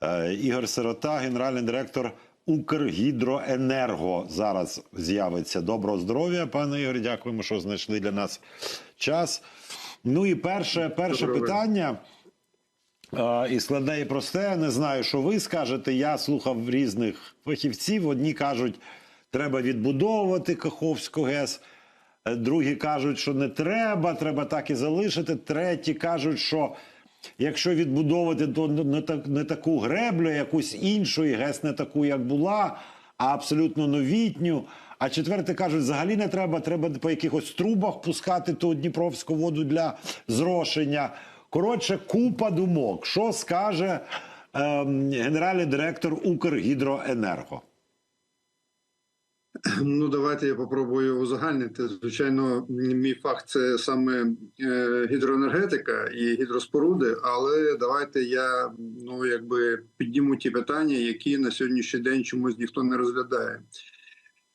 Е, Ігор Сирота, генеральний директор Укргідроенерго, зараз з'явиться. Доброго здоров'я, пане Ігор. Дякуємо, що знайшли для нас час. Ну і перше, перше Доброго питання. Е, І складне і просте. Не знаю, що ви скажете. Я слухав різних фахівців. Одні кажуть, треба відбудовувати Каховську ГЕС. Е, Другі кажуть, що не треба, треба так і залишити. Треті кажуть, що якщо відбудовувати, то не, так, не таку греблю, якусь іншу, і ГЕС не таку, як була, а абсолютно новітню. А четверті кажуть, взагалі не треба, треба по якихось трубах пускати ту Дніпровську воду для зрошення. Коротше, купа думок. Що скаже ем, генеральний директор Укргідроенерго? Ну, давайте я попробую узагальнити. Звичайно, мій фах це саме е, гідроенергетика і гідроспоруди, але давайте я ну якби підніму ті питання, які на сьогоднішній день чомусь ніхто не розглядає.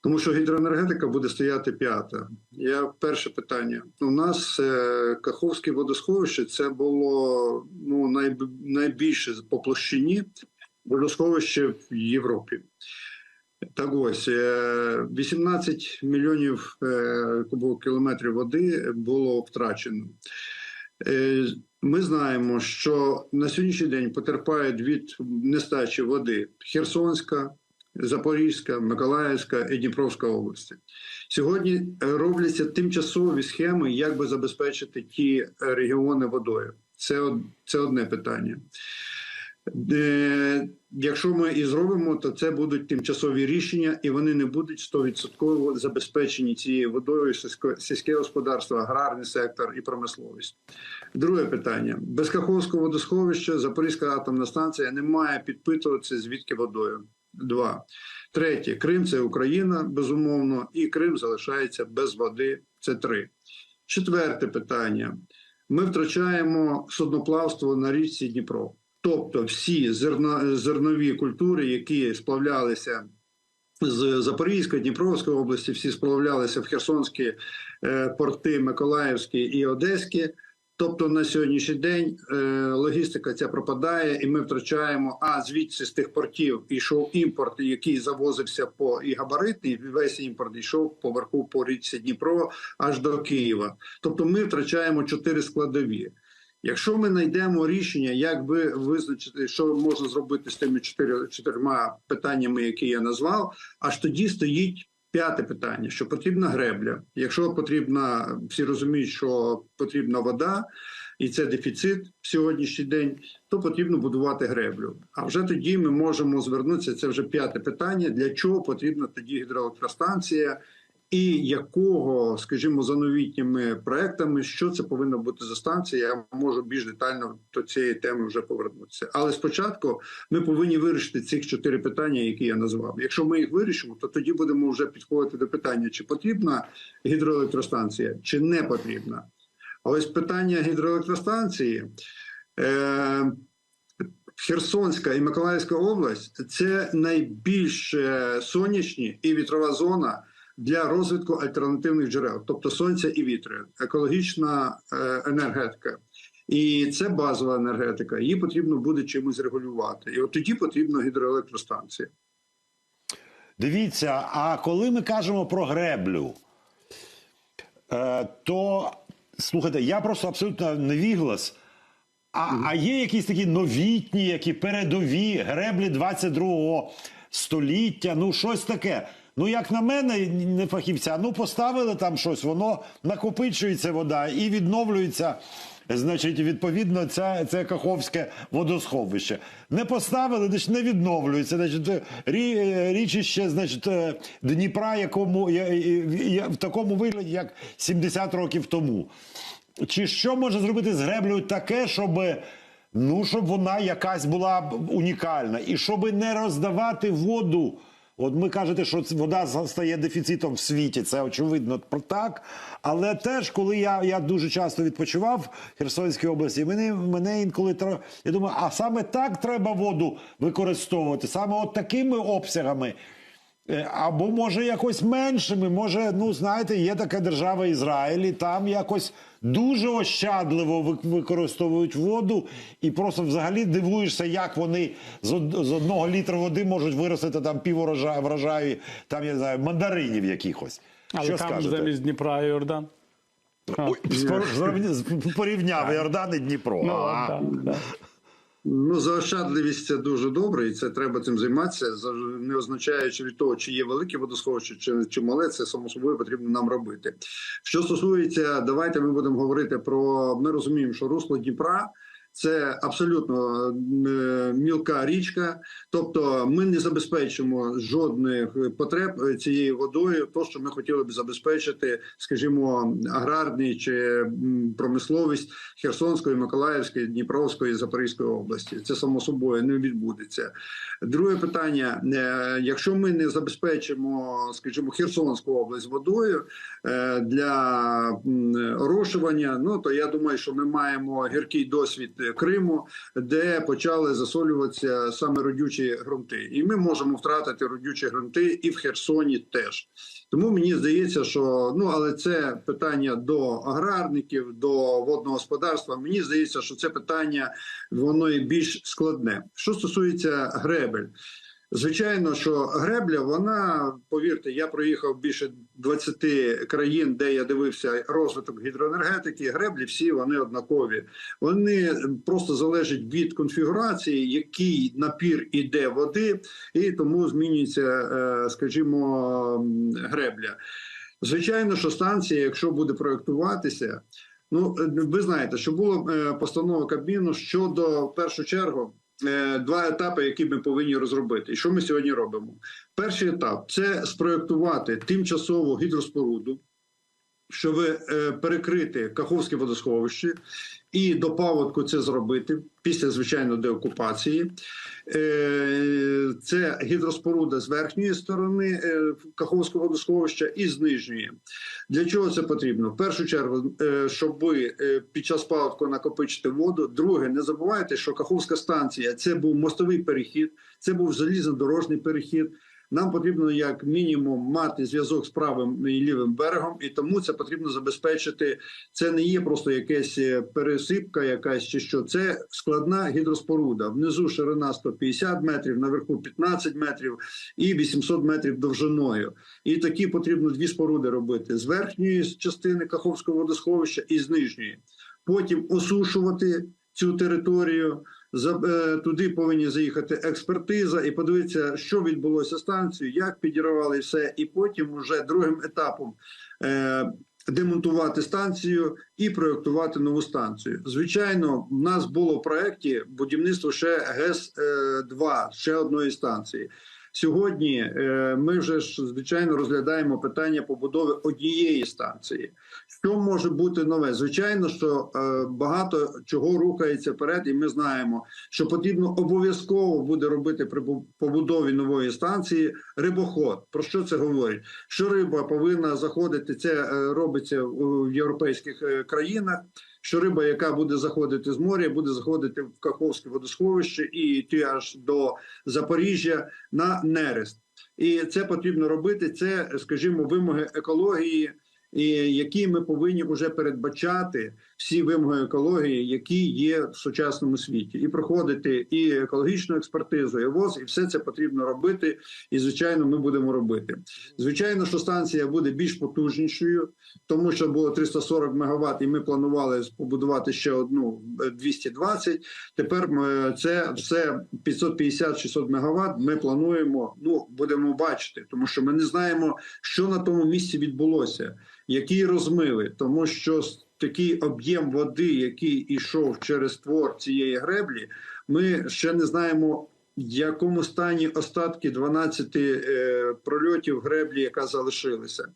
Тому що гідроенергетика буде стояти п'ята. Я перше питання. У нас е, Каховське водосховище це було ну най, найбільше по площині водосховище в Європі. Так ось е, 18 мільйонів е, кубових кілометрів води було втрачено. Е, Ми знаємо, що на сьогоднішній день потерпають від нестачі води Херсонська, Запорізька, Миколаївська і Дніпровська області. Сьогодні е, робляться тимчасові схеми, як би забезпечити ті регіони водою. Це, це одне питання. Е, Якщо ми і зробимо, то це будуть тимчасові рішення, і вони не будуть 100% забезпечені цією водою сільське господарство, аграрний сектор і промисловість. Друге питання: без Каховського водосховища Запорізька атомна станція не має підпитуватися звідки водою. Два. Третє. Крим це Україна, безумовно, і Крим залишається без води. Це три. Четверте питання. Ми втрачаємо судноплавство на річці Дніпро. Тобто всі зерно, зернові культури, які сплавлялися з Запорізької, Дніпровської області, всі сплавлялися в Херсонські е, порти, Миколаївські і Одеські. Тобто на сьогоднішній день е, логістика ця пропадає, і ми втрачаємо. А звідси з тих портів йшов імпорт, який завозився по і габаритний, весь імпорт йшов по верху по річці Дніпро аж до Києва. Тобто ми втрачаємо чотири складові. Якщо ми знайдемо рішення, як би визначити, що можна зробити з тими чотирма питаннями, які я назвав, аж тоді стоїть п'яте питання: що потрібна гребля. Якщо потрібна, всі розуміють, що потрібна вода, і це дефіцит в сьогоднішній день, то потрібно будувати греблю. А вже тоді ми можемо звернутися. Це вже п'яте питання: для чого потрібна тоді гідроелектростанція, і якого, скажімо, за новітніми проектами, що це повинна бути за станція, я можу більш детально до цієї теми вже повернутися. Але спочатку ми повинні вирішити цих чотири питання, які я назвав. Якщо ми їх вирішимо, то тоді будемо вже підходити до питання, чи потрібна гідроелектростанція, чи не потрібна. А ось питання гідроелектростанції. Е- Херсонська і Миколаївська область це найбільш е, сонячні і вітрова зона для розвитку альтернативних джерел, тобто сонця і вітру, екологічна е, енергетика. І це базова енергетика. Її потрібно буде чимось регулювати. І от тоді потрібна гідроелектростанція. Дивіться, а коли ми кажемо про греблю, е, то слухайте, я просто абсолютно невіглас. А, а є якісь такі новітні, які передові греблі 22-го століття, ну щось таке. Ну, як на мене, не фахівця, ну поставили там щось, воно накопичується вода і відновлюється. Значить, відповідно, це, це Каховське водосховище. Не поставили, значить, не відновлюється. Значить, рі, річище, значить, е, Дніпра, якому я, я, в такому вигляді, як 70 років тому. Чи що може зробити з греблею таке, щоб, ну, щоб вона якась була унікальна, і щоб не роздавати воду? От ми кажете, що вода стає дефіцитом в світі, це очевидно так. Але теж, коли я, я дуже часто відпочивав в Херсонській області, мене, мене інколи я думаю, а саме так треба воду використовувати, саме от такими обсягами. Е, Або може якось меншими. Може, ну знаєте, є така держава Ізраїль, і там якось дуже ощадливо використовують воду, і просто взагалі дивуєшся, як вони з, одного літра води можуть виростити там пів урожаю, врожаю, там я не знаю, мандаринів якихось. Але Що там скажете? замість Дніпра і Йордан. Порівняв Йордан і Дніпро. ну, А. так, так. Ну, заощадливість це дуже добре, і це треба цим займатися. За- Не означаючи від того, чи є велике водосховище, чи, чи мале, це само собою потрібно нам робити. Що стосується, давайте ми будемо говорити про. Ми розуміємо, що русло Дніпра. Це абсолютно е, мілка річка, тобто ми не забезпечимо жодних потреб цією водою, то що ми хотіли б забезпечити, скажімо, аграрний чи промисловість Херсонської, Миколаївської, Дніпровської, Запорізької області. Це само собою не відбудеться. Друге питання: е, якщо ми не забезпечимо, скажімо, Херсонську область водою е, для орошування, ну то я думаю, що ми маємо гіркий досвід Криму, де почали засолюватися саме родючі ґрунти, і ми можемо втратити родючі ґрунти і в Херсоні теж. Тому мені здається, що ну але це питання до аграрників, до водного господарства. Мені здається, що це питання воно і більш складне. Що стосується гребель. Звичайно, що гребля, вона, повірте, я проїхав більше 20 країн, де я дивився розвиток гідроенергетики. Греблі всі вони однакові. Вони просто залежать від конфігурації, який напір іде води, і тому змінюється, е, скажімо, гребля. Звичайно, що станція, якщо буде проектуватися, ну ви знаєте, що було е, постанова Кабміну щодо в першу чергу. Е, Два етапи, які ми повинні розробити, і що ми сьогодні робимо. Перший етап це спроектувати тимчасову гідроспоруду, щоб е, перекрити Каховське водосховище, і до паводку це зробити після звичайно деокупації. Е, Це гідроспоруда з верхньої сторони е, Каховського водосховища і з нижньої. Для чого це потрібно? В першу чергу, щоб під час паводку накопичити воду. Друге, не забувайте, що Каховська станція це був мостовий перехід, це був залізнодорожний перехід. Нам потрібно як мінімум мати зв'язок з правим і лівим берегом, і тому це потрібно забезпечити. Це не є просто якась е, пересипка, якась чи що. Це складна гідроспоруда. Внизу ширина 150 метрів, наверху 15 метрів і 800 метрів довжиною. І такі потрібно дві споруди робити з верхньої частини Каховського водосховища і з нижньої. Потім осушувати цю територію. Е, туди повинні заїхати експертиза і подивитися, що відбулося станцією, як підірвали все, і потім уже другим етапом е, демонтувати станцію і проєктувати нову станцію. Звичайно, в нас було в проєкті будівництво ще ГЕС 2 ще одної станції. Сьогодні е, ми вже звичайно розглядаємо питання побудови однієї станції. Що може бути нове? Звичайно, що е, багато чого рухається вперед, і ми знаємо, що потрібно обов'язково буде робити при побудові нової станції рибоход. Про що це говорить? Що риба повинна заходити? Це е, робиться в європейських е, країнах. Що риба, яка буде заходити з моря, буде заходити в Каховське водосховище і йти аж до Запоріжжя на нерест. І це потрібно робити. Це, скажімо, вимоги екології, і які ми повинні вже передбачати всі вимоги екології, які є в сучасному світі, і проходити і екологічну експертизу, і ВОЗ, і все це потрібно робити. І звичайно, ми будемо робити. Звичайно, що станція буде більш потужнішою, тому що було 340 МВт, і ми планували побудувати ще одну е, 220. Тепер ми- це все 550-600 МВт. Ми плануємо. Ну будемо бачити, тому що ми не знаємо, що на тому місці відбулося, які розмиви, тому що такий об'єм води, який ішов через твор цієї греблі, ми ще не знаємо. В якому стані остатки 12 е, прольотів греблі, яка залишилася,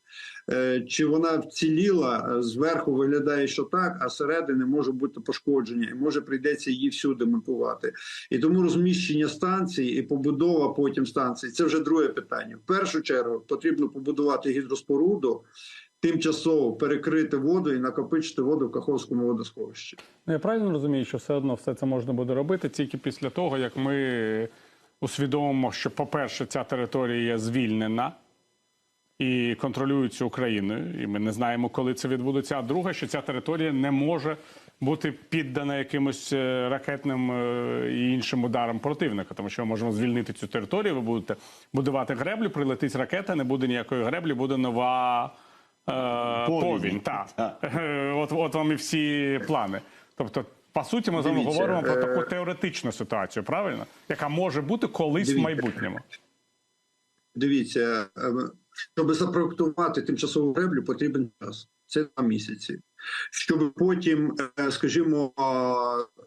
е, чи вона вціліла е, зверху виглядає, що так, а зсередини може бути пошкодження, і може прийдеться її всю демонтувати. І тому розміщення станції і побудова потім станції це вже друге питання. В першу чергу потрібно побудувати гідроспоруду, тимчасово перекрити воду і накопичити воду в Каховському водосховищі. Ну, я правильно розумію, що все одно все це можна буде робити тільки після того, як ми усвідомимо, що, по-перше, ця територія звільнена і контролюється Україною, і ми не знаємо, коли це відбудеться. А друге, що ця територія не може бути піддана якимось е, ракетним е, і іншим ударам противника, тому що ми можемо звільнити цю територію. Ви будете будувати греблю, прилетить ракета, не буде ніякої греблі, буде нова Повінь. повінь. Так. Е, От, от вам і всі плани. Тобто, по суті, ми з вами говоримо про е, таку теоретичну ситуацію, правильно? Яка може бути колись в майбутньому. Дивіться, е, щоб запроектувати тимчасову греблю, потрібен час. Це два місяці. Щоб потім, е, скажімо,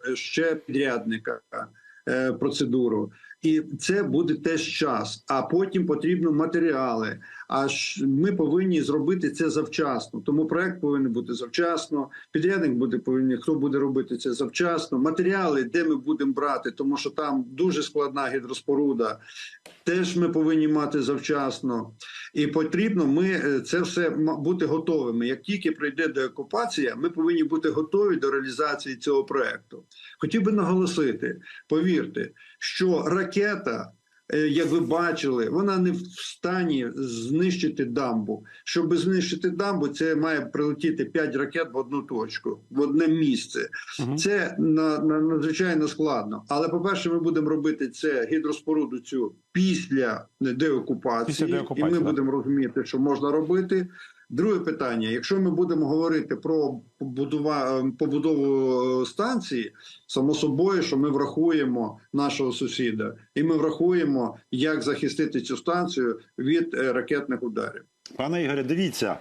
е, ще підрядника е, процедуру. І це буде теж час. А потім потрібно матеріали. А ми повинні зробити це завчасно. Тому проект повинен бути завчасно. Підрядник буде повинен, хто буде робити це завчасно. Матеріали, де ми будемо брати, тому що там дуже складна гідроспоруда. Теж ми повинні мати завчасно. І потрібно ми е, це все бути готовими. Як тільки прийде деокупація, ми повинні бути готові до реалізації цього проекту. Хотів би наголосити, повірте, що ракета, е, як ви бачили, вона не в стані знищити дамбу. Щоб знищити дамбу, це має прилетіти 5 ракет в одну точку, в одне місце. Мгм. Це на, на надзвичайно складно. Але по-перше, ми будемо робити це гідроспоруду цю після деокупації, Після деокупації, і ми так. будемо розуміти, що можна робити. Друге питання: якщо ми будемо говорити про побудува, побудову станції, само собою, що ми врахуємо нашого сусіда, і ми врахуємо, як захистити цю станцію від е, ракетних ударів. Пане Ігоре, дивіться,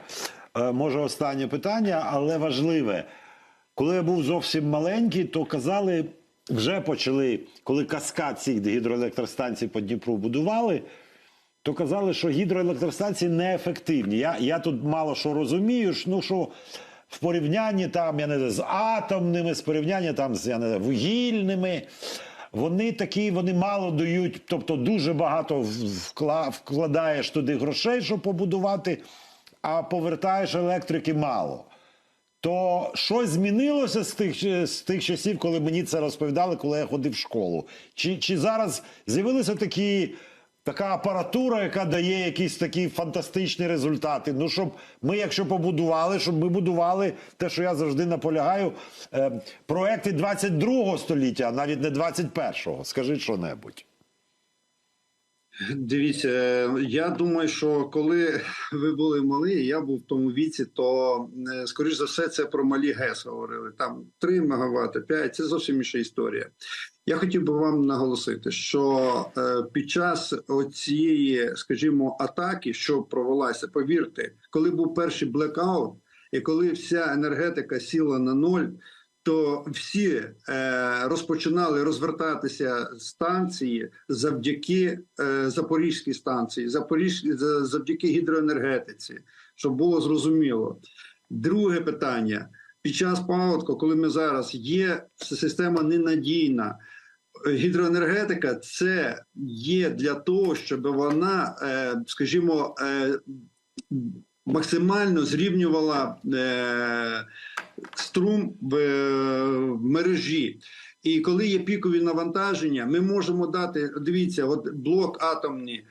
е, може останнє питання, але важливе. Коли я був зовсім маленький, то казали, вже почали, коли каскад цих гідроелектростанцій по Дніпру будували, то казали, що гідроелектростанції неефективні. Я, я тут мало що розумію, ну що в порівнянні там, я не знаю, з атомними, з порівняння там з я не знаю, вугільними. Вони такі, вони мало дають, тобто дуже багато вкладаєш туди грошей, щоб побудувати, а повертаєш електрики мало. То щось змінилося з тих, з тих часів, коли мені це розповідали, коли я ходив в школу? Чи, чи зараз з'явилися такі, така апаратура, яка дає якісь такі фантастичні результати? Ну, щоб ми, якщо побудували, щоб ми будували те, що я завжди наполягаю, е, проекти 22 століття, а навіть не 21-го. Скажіть що-небудь. Дивіться, е, я думаю, що коли ви були малі, я був в тому віці, то е, скоріш за все це про малі ГЕС говорили. Там 3 МВт, 5 – це зовсім інша історія. Я хотів би вам наголосити, що е, під час оцієї, скажімо, атаки, що провелася, повірте, коли був перший блекаут, і коли вся енергетика сіла на ноль, то всі е, розпочинали розвертатися станції завдяки е, Запорізькій станції, завдяки гідроенергетиці, щоб було зрозуміло. Друге питання: під час паводку, коли ми зараз є, система ненадійна. Гідроенергетика це є для того, щоб вона, е, скажімо, е, максимально зрівнювала е, струм в, мережі. І коли є пікові навантаження, ми можемо дати. Дивіться, от блок атомний,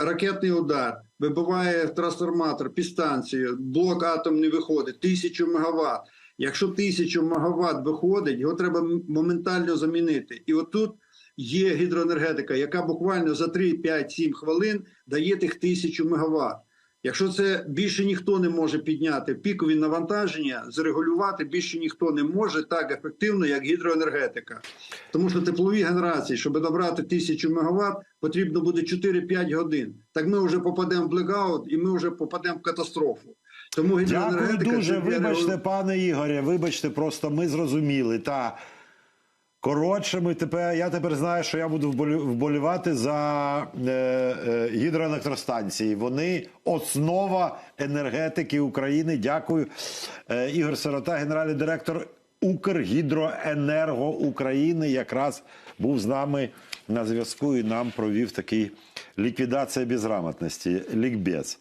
ракетний удар, вибиває трансформатор під станцію, блок атомний виходить, тисячу мегаватт. Якщо тисячу мегаватт виходить, його треба моментально замінити. І отут є гідроенергетика, яка буквально за 3, 5, 7 хвилин дає тих тисячу мегаватт. Якщо це більше ніхто не може підняти пікові навантаження, зрегулювати більше ніхто не може так ефективно, як гідроенергетика. Тому що теплові генерації, щоб набрати тисячу мегаватт, потрібно буде 4-5 годин. Так ми вже попадемо в блекаут і ми вже попадемо в катастрофу. Тому Дякую дуже. Вибачте, пане Ігоря, вибачте, просто ми зрозуміли. Та коротше, ми тепер, я тепер знаю, що я буду вболівати за е, е, гідроелектростанції. Вони основа енергетики України. Дякую. Е, Ігор Сирота, генеральний директор Укргідроенерго України, якраз був з нами на зв'язку і нам провів такий ліквідація безграмотності, лікбез.